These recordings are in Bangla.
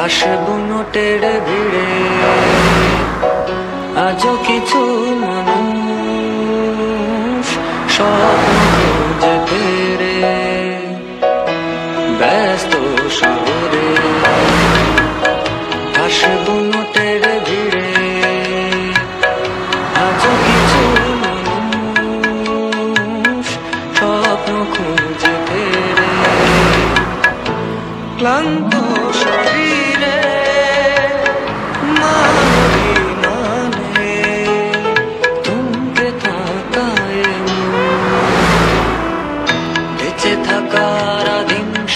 শাসবু নোটের ভিড়ে। আজও কিছু মানুষ সব খুঁজে ফেরে। ব্যস্ত শহরে শাসবু নোটের ভিড়ে। আজও কিছু মানুষ স্বপ্ন খুঁজে ফেরে। ক্লান্ত শরীর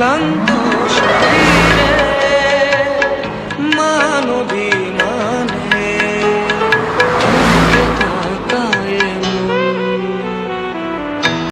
ক্লান্ত শরীর